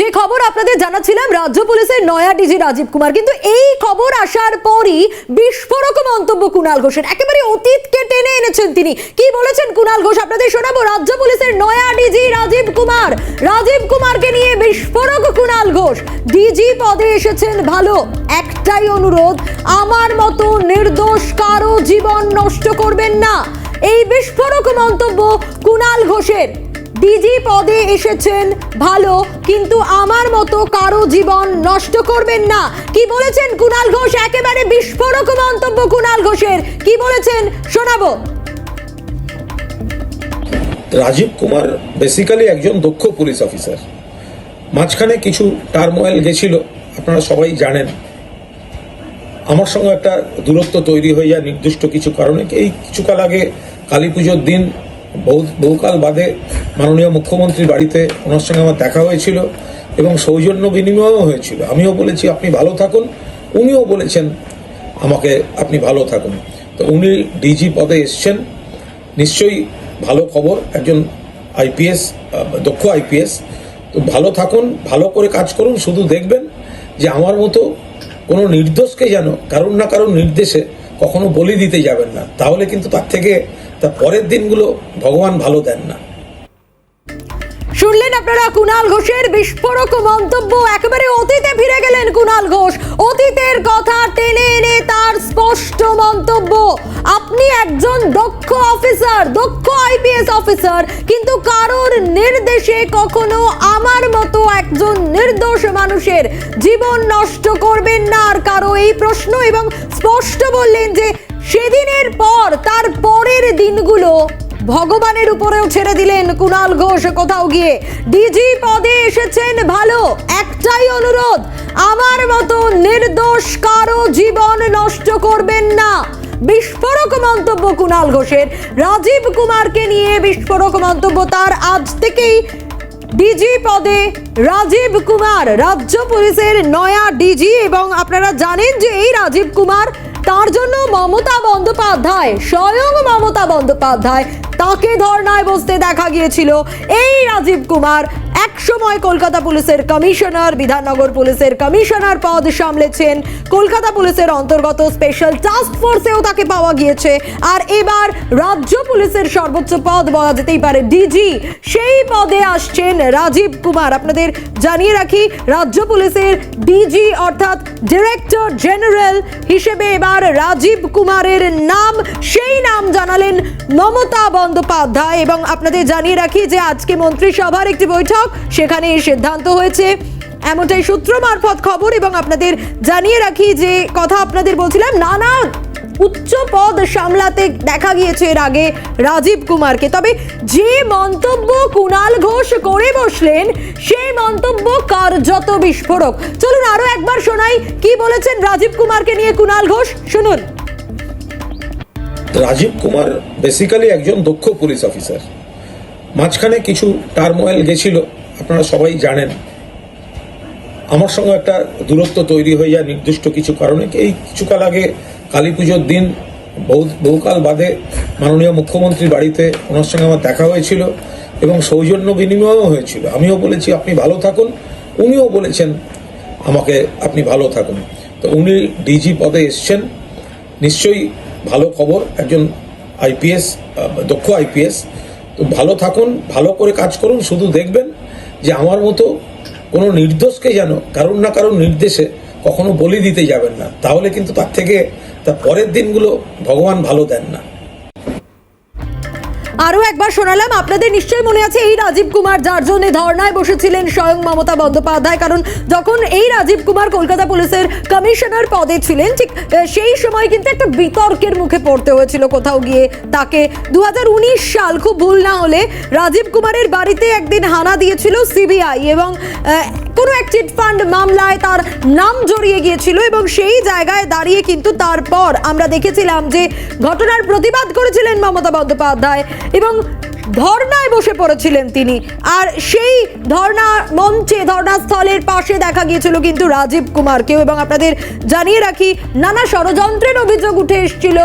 যে খবর আপনাদের জানাচ্ছিলাম, রাজ্য পুলিশের নয়া ডিজি রাজীব কুমার। কিন্তু এই খবর আসার পরই বিস্ফোরক মন্তব্য কুণাল ঘোষের। একেবারে অতীতকে টেনে এনেছেন তিনি। কি বলেছেন কুণাল ঘোষ? আপনাদের শোনাবো রাজ্য পুলিশের নয়া ডিজি রাজীব কুমার। রাজীব কুমারকে নিয়ে বিস্ফোরক কুণাল ঘোষ। ডিজি পদে এসেছেন ভালো। একটাই অনুরোধ, আমার মতো নির্দোষ কারও জীবন নষ্ট করবেন না। এই বিস্ফোরক মন্তব্য কুণাল ঘোষের। ডিজি পদে এসেছেন ভালো, কিন্তু আমার মতো কারও জীবন নষ্ট করবেন না। কি বলেছেন কুণাল ঘোষ? একেবারে বিস্ফোরক মন্তব্য কুণাল ঘোষের। কি বলেছেন? শোনাবো। রাজীব কুমার বেসিক্যালি একজন দক্ষ পুলিশ অফিসার মাঝখানে কিছু টার্মোয়েল গেছিল, আপনারা সবাই জানেন। আমার সঙ্গে একটা দূরত্ব তৈরি হয়ে যায় নির্দিষ্ট কিছু কারণে। এই কিছুকাল আগে কালী পুজোর দিন, বহু বহুকাল বাদে মাননীয় মুখ্যমন্ত্রীর বাড়িতে ওনার সঙ্গে আমার দেখা হয়েছিল এবং সৌজন্য বিনিময়ও হয়েছিল। আমিও বলেছি, আপনি ভালো থাকুন। উনিও বলেছেন, আমাকে আপনি ভালো থাকুন। তো উনি ডিজি পদে এসছেন। নিশ্চয়ই ভালো খবর, একজন আইপিএস, দক্ষ আইপিএস। তো ভালো থাকুন, ভালো করে কাজ করুন, শুধু দেখবেন যে আমার মতো কোনো নির্দোষকে যেন কারণ না কারণ নির্দেশে কখনো বলি দিতে যাবেন না। তাহলে কিন্তু তার থেকে, তার পরের দিনগুলো ভগবান ভালো দেন না। শুনলেন আপনারা কুণাল ঘোষের বিস্ফোরক মন্তব্য? একেবারে অতীতে ফিরে গেলেন কুণাল ঘোষ। অতীতের কথা টেনে এনে তার স্পষ্ট মন্তব্য। আপনি একজন দক্ষ অফিসার, দক্ষ আইপিএস অফিসার, কিন্তু কারোর নির্দেশে কখনো আমার মতো একজন নির্দোষ মানুষের জীবন নষ্ট করবেন না আর কারও এই প্রশ্ন। এবং স্পষ্ট বললেন যে, সেদিনের পর, তার পরের দিনগুলো ভগবানের উপরেও ছেড়ে দিলেন কুণাল ঘোষ কোথাও গিয়ে। ডিজি পদে এসেছেন ভালো, একটাই অনুরোধ, আমার মতো নির্দোষ কারও জীবন নষ্ট করবেন না। বিস্ফোরক মন্তব্য কুণাল ঘোষের, রাজীব কুমারকে নিয়ে বিস্ফোরক মন্তব্য তার আজ থেকেই। ডিজি পদে রাজীব কুমার, রাজ্য পুলিশের নয়া ডিজি এবং আপনারা জানেন যে এই রাজীব কুমার তার জন্য মমতা বন্দ্যোপাধ্যায়, স্বয়ং মমতা বন্দ্যোপাধ্যায় তাকে ধর্নায় বসতে দেখা গিয়েছিল। এই রাজীব কুমার এক সময় কলকাতা পুলিশের কমিশনার, বিধাননগর পুলিশের কমিশনার পদ সামলেছেন। কলকাতা পুলিশের অন্তর্গত স্পেশাল টাস্ক ফোর্সেও তাকে পাওয়া গিয়েছে। আর এবার রাজ্য পুলিশের সর্বোচ্চ পদ বলা যেতেই পারে ডিজি সেই পদে আসছেন রাজীব কুমার। আপনাদের জানিয়ে রাখি, রাজ্য পুলিশের ডিজি অর্থাৎ ডিরেক্টর জেনারেল হিসেবে এবার রাজীব কুমারের নাম, সেই নাম জানালেন মমতা বন্দ্যোপাধ্যায়। এবং আপনাদের জানিয়ে রাখি যে আজকে মন্ত্রিসভার একটি বৈঠক সেখানে সিদ্ধান্ত হয়েছে। এমনটাই সূত্র মারফত খবর এবং আপনাদের জানিয়ে রাখি যে কথা আপনাদের বলছিলাম, নানা উচ্চ পদ সামলাতে দেখা গিয়েছে এর আগে রাজীব কুমারকে। তবে যে মন্তব্য কুণাল ঘোষ করে বসলেন, সেই মন্তব্য কার্যত বিস্ফোরক? চলুন আরও একবার শোনাই, কি বলেছেন রাজীব কুমারকে নিয়ে কুণাল ঘোষ? শুনুন। রাজীব কুমার বেসিক্যালি একজন দক্ষ পুলিশ অফিসার মাঝখানে কিছু টার্মোয়েল গেছিল আপনারা সবাই জানেন, আমার সঙ্গে একটা দূরত্ব তৈরি হয়ে যায় নির্দিষ্ট কিছু কারণে। এই কিছুকাল আগে কালী পুজোর দিন বহু বহুকাল বাদে মাননীয় মুখ্যমন্ত্রীর বাড়িতে ওনার সঙ্গে আমার দেখা হয়েছিল এবং সৌজন্য বিনিময়ও হয়েছিল। আমিও বলেছি, আপনি ভালো থাকুন। উনিও বলেছেন, আমাকে আপনি ভালো থাকুন। তো উনি ডিজি পদে এসছেন। নিশ্চয়ই ভালো খবর, একজন আইপিএস দক্ষ আইপিএস। তো ভালো থাকুন, ভালো করে কাজ করুন, শুধু দেখবেন। যে আমার মতো কোনো নির্দোষকে যেন কারণ না কারণ নির্দেশে কখনো বলি দিতে যাবেন না, তাহলে কিন্তু তার থেকে, তার পরের দিনগুলো ভগবান ভালো দেন না। আরও একবার শোনালাম, আপনাদের নিশ্চয়ই মনে আছে এই রাজীব কুমার যার জন্য ধর্নায় বসেছিলেন স্বয়ং মমতা বন্দ্যোপাধ্যায়। কারণ যখন এই রাজীব কুমার কলকাতা পুলিশের কমিশনার পদে ছিলেন, ঠিক সেই সময় কিন্তু একটা বিতর্কের মুখে পড়তে হয়েছিল কোথাও গিয়ে তাকে। দু হাজার উনিশ সাল, খুব ভুল না হলে রাজীব কুমারের বাড়িতে একদিন হানা দিয়েছিল সিবিআই এবং কোনো এক চিট ফান্ড মামলায় তার নাম জড়িয়ে গিয়েছিল এবং সেই জায়গায় দাঁড়িয়ে কিন্তু তারপর আমরা দেখেছিলাম যে ঘটনার প্রতিবাদ করেছিলেন মমতা বন্দ্যোপাধ্যায় এবং ধর্নায় বসে পড়েছিলেন তিনি। আর সেই ধর্না মঞ্চে, ধর্নাস্থলের পাশে দেখা গিয়েছিল কিন্তু রাজীব কুমারকেও এবং আপনাদের জানিয়ে রাখি, নানা ষড়যন্ত্রের অভিযোগ উঠে এসেছিল।